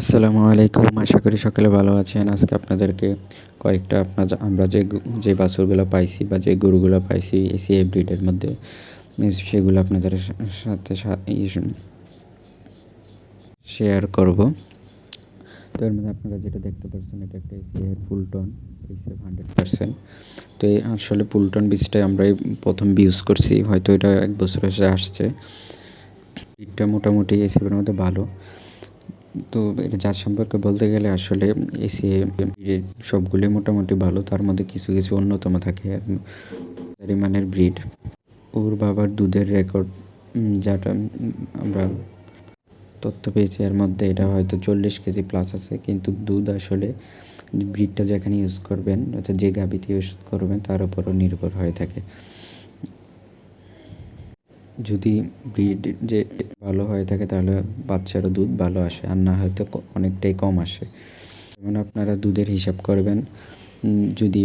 আসসালামু আলাইকুম। আশা করি সকলে ভালো আছেন। আজকে আপনাদেরকে কয়েকটা আপনার আমরা যে যে বাছুরগুলো পাইছি বা যে গরুগুলো পাইছি এসি ব্রিডের মধ্যে সেগুলো আপনাদের সাথে শেয়ার করব। তো এর মধ্যে আপনারা যেটা দেখতে পাচ্ছেন এটা একটা এসি ফুলটন হান্ড্রেড পার্সেন্ট তো এই আসলে ফুলটন বীজটাই আমরা প্রথম ইউজ করছি। হয়তো এটা এক বছর এসে আসছে। এটা মোটামুটি এসিবের মধ্যে ভালো। তো এটা জাত সম্পর্কে বলতে গেলে আসলে এসি সবগুলি মোটামুটি ভালো। তার মধ্যে কিছু কিছু অন্যতম থাকে। মানের ব্রিড। ওর বাবার দুধের রেকর্ড যাটা আমরা তথ্য পেয়েছি এর মধ্যে, এটা হয়তো চল্লিশ কেজি প্লাস আছে। কিন্তু দুধ আসলে ব্রিডটা যেখানে ইউজ করবেন, অর্থাৎ যে গাভিতে ইউজ করবেন, তার উপরও নির্ভর হয়ে থাকে। যদি ব্রিড যে ভালো হয়ে থাকে তাহলে বাচ্চারও দুধ ভালো আসে, আর না হয়তো অনেকটাই কম আসে। যেমন আপনারা দুধের হিসাব করবেন যদি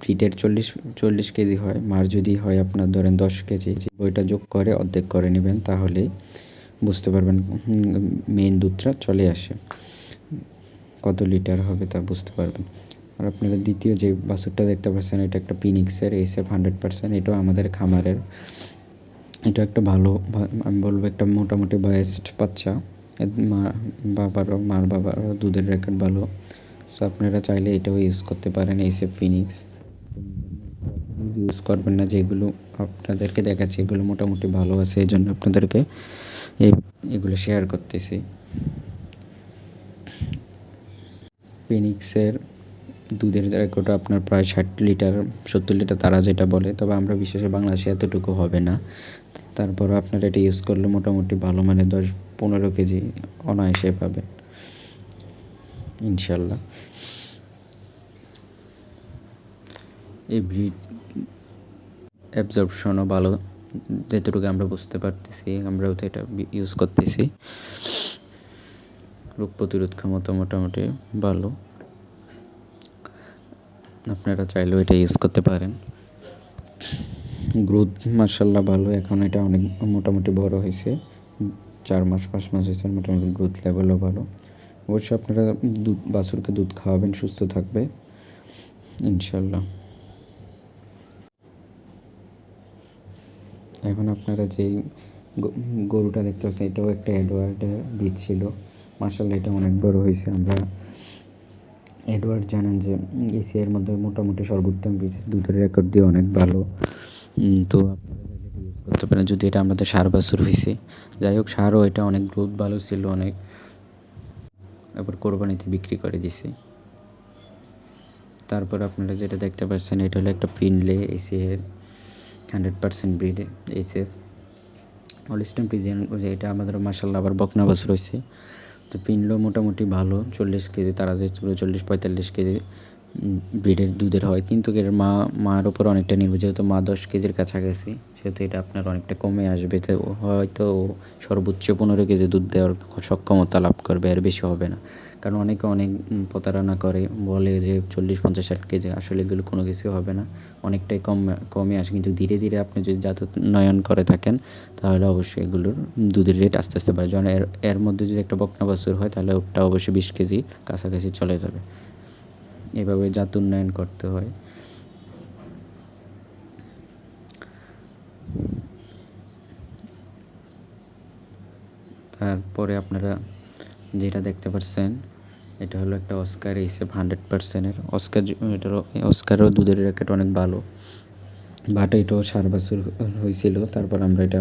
ব্রিডের চল্লিশ চল্লিশ কেজি হয়, মার যদি হয় আপনার ধরেন দশ কেজি, যে ওইটা যোগ করে, অর্ধেক করে নেবেন, তাহলেই বুঝতে পারবেন মেন দুধটা চলে আসে। কত লিটার হবে তা বুঝতে পারবেন। আর আপনারা দ্বিতীয় যে বাছুরটা দেখতে পাচ্ছেন, এটা একটা পিনিক্সের এসএফ হান্ড্রেড পার্সেন্ট এটাও আমাদের খামারের এটা একটা ভালো আমি বলব একটা মোটামুটি বয়েস্ট বাচ্চা। মা, বাবারও, মার বাবারও দুধের রেকর্ড ভালো। সো আপনারা চাইলে এটাও ইউজ করতে পারেন এইসে ফিনিক্স ইউজ করবেন না যেগুলো আপনাদেরকে দেখাচ্ছি, এগুলো মোটামুটি ভালো আছে এই জন্য আপনাদেরকে এগুলো শেয়ার করতেছি। ফিনিক্সের দুধের রেকর্ডও আপনার প্রায় ষাট লিটার, সত্তর লিটার তারা যেটা বলে, তবে আমরা বিশেষে বাংলাদেশে এতটুকু হবে না। তারপর আপনারা এটা ইউজ করলে মোটামুটি ভালো মানে দশ পনেরো কেজি অনায়াসে পাবেন। ইনশাল্লাহ। এই ব্রিড অ্যাবজর্পশনও ভালো, যেটুকু আমরা বুঝতে পারতেছি, আমরাও তো এটা ইউজ করতেছি। রোগ প্রতিরোধ ক্ষমতা মোটামুটি ভালো। আপনারা চাইলেও এটা ইউজ করতে পারেন। গ্রোথ মার্শাল্লাহ ভালো, এখন এটা অনেক মোটামুটি বড় হয়েছে। চার মাস, পাঁচ মাস হয়েছে, মোটামুটি গ্রোথ লেভেলও ভালো। অবশ্যই আপনারা দুধ, বাছুরকে দুধ খাওয়াবেন, সুস্থ থাকবে। ইনশাল্লাহ এখন আপনারা যেই গরুটা দেখতে পাচ্ছেন, এটাও একটা অ্যাডওয়ার্ডের বীজ ছিল। মার্শাল্লাহ এটা অনেক বড় হয়েছে। আমরা এডওয়ার্ড জানেন যে এশিয়ার মধ্যে মোটামুটি সর্বোত্তম বীজ দুধের রেকর্ড দিয়ে অনেক ভালো। তো করতে পারেন, যদি এটা আমাদের সার বাছুর হয়েছে যাই হোক, সারও এটা অনেক গ্রোথ ভালো ছিল অনেক। তারপর কোরবানিতে বিক্রি করে দিছি। তারপর আপনারা যেটা দেখতে পাচ্ছেন, এটা হলো একটা পিনলে এসিএর হান্ড্রেড পার্সেন্ট ব্রিড এসে অলিস্টান পিজিয়ান এটা আমাদের মার্শাল্লাহ আবার বকনা বাছুর হয়েছে। তো পিনলো মোটামুটি ভালো, চল্লিশ কেজি, তারা যে চল্লিশ পঁয়তাল্লিশ কেজি ব্রিডের দুধের হয়। কিন্তু এর মা, মার উপর অনেকটা নির্ভর যেহেতু মা দশ কেজির কাছাকাছি, সেহেতু এটা আপনার অনেকটা কমে আসবে। তো হয়তো সর্বোচ্চ পনেরো কেজি দুধ দেওয়ার সক্ষমতা লাভ করবে আর বেশি হবে না। কারণ অনেকে অনেক প্রতারণা করে, বলে যে চল্লিশ, পঞ্চাশ, ষাট কেজি আসলে এগুলো কোনো কিছু হবে না। অনেকটাই কম কমে আসে। কিন্তু ধীরে ধীরে আপনি যদি নয়ন করে থাকেন, তাহলে অবশ্যই এগুলোর দুধের রেট আস্তে আস্তে বাড়ে। যেমন এর এর মধ্যে যদি একটা বকনা বাছুর হয়, তাহলে ওটা অবশ্যই বিশ কেজি কাছাকাছি চলে যাবে। এভাবে জাত উন্নয়ন করতে হয়। তারপরে আপনারা যেটা দেখতে পাচ্ছেন এটা হলো একটা অস্কার এইসেফ হান্ড্রেড পার্সেন্টের অস্কার এটার অস্কারও দুধের র্যাকেট অনেক ভালো। বাট এটাও সার বছর হয়েছিল, তারপর আমরা এটা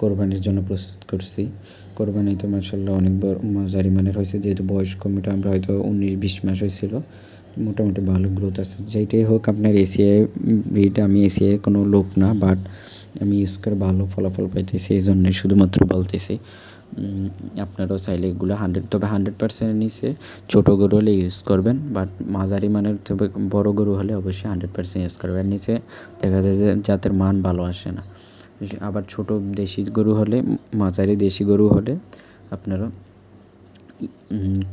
কোরবানির জন্য প্রস্তুত করছি। কোরবানিতে মার্শাল্লাহ অনেক মজারি মানের হয়েছে, যেহেতু বয়স কমিটা আমরা হয়তো উনিশ বিশ মাস হয়েছিল। মোটামুটি ভালো গ্রোথ আছে। যেইটাই হোক, আপনার এসিআই ব্রিড আমি এসিআই কোনো লোক না বাট আমি ইউজ করে ভালো ফলাফল পাইতেছি, এই জন্যই শুধুমাত্র বলতেছি। আপনারাও চাইলে এগুলো হান্ড্রেড তবে হান্ড্রেড পার্সেন্ট নিচে ছোটো গরু হলে ইউজ করবেন বাট মাঝারি মানের, তবে বড়ো গরু হলে অবশ্যই হান্ড্রেড পার্সেন্ট ইউজ করবেন। নিচে দেখা যায় যে জাতের মান ভালো আসে না। আবার ছোট দেশি গরু হলে, মাঝারি দেশি গরু হলে আপনারা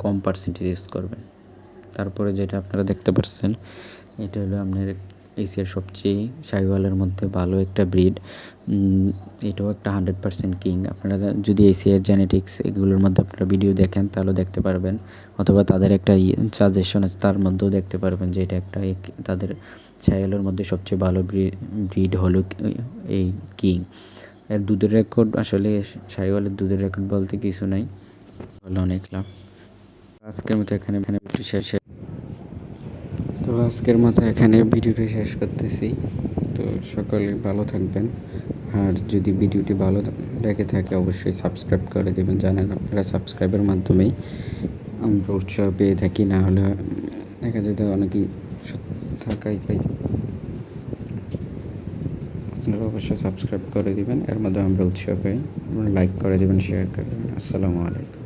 কম পার্সেন্টেজ ইউজ করবেন। তারপরে যেটা আপনারা দেখতে পাচ্ছেন, এটা হলো আপনার এশিয়ার সবচেয়ে শাহিওয়ালের মধ্যে ভালো একটা ব্রিড। এটাও একটা হান্ড্রেড পার্সেন্ট কিং। আপনারা যদি এশিয়ার জেনেটিক্স এগুলোর মধ্যে আপনারা ভিডিও দেখেন, তাহলে দেখতে পারবেন। অথবা তাদের একটা সাজেশন আছে, তার মধ্যেও দেখতে পারবেন যে এটা একটা তাদের শাহিওয়ালের মধ্যে সবচেয়ে ভালো ব্রিড হলো এই কিং। এর দুধের রেকর্ড আসলে শাহিওয়ালের দুধের রেকর্ড বলতে কিছু নাই। অনেক লাভ। আজকের মতো এখানে শেষ তো আজকের মতো এখানে ভিডিওটি শেষ করতেছি। তো সকলে ভালো থাকবেন। আর যদি ভিডিওটি ভালো লেগে থাকে, অবশ্যই সাবস্ক্রাইব করে দেবেন। জানেন আপনারা সাবস্ক্রাইবের মাধ্যমেই আমরা উৎসাহ পেয়ে থাকি, না হলে দেখা যেত অনেকেই থাকাই চাই। আপনারা অবশ্যই সাবস্ক্রাইব করে দিবেন। এর মাধ্যমে আমরা উৎসাহ পাই লাইক করে দেবেন শেয়ার করে দেবেন। আসসালামু আলাইকুম।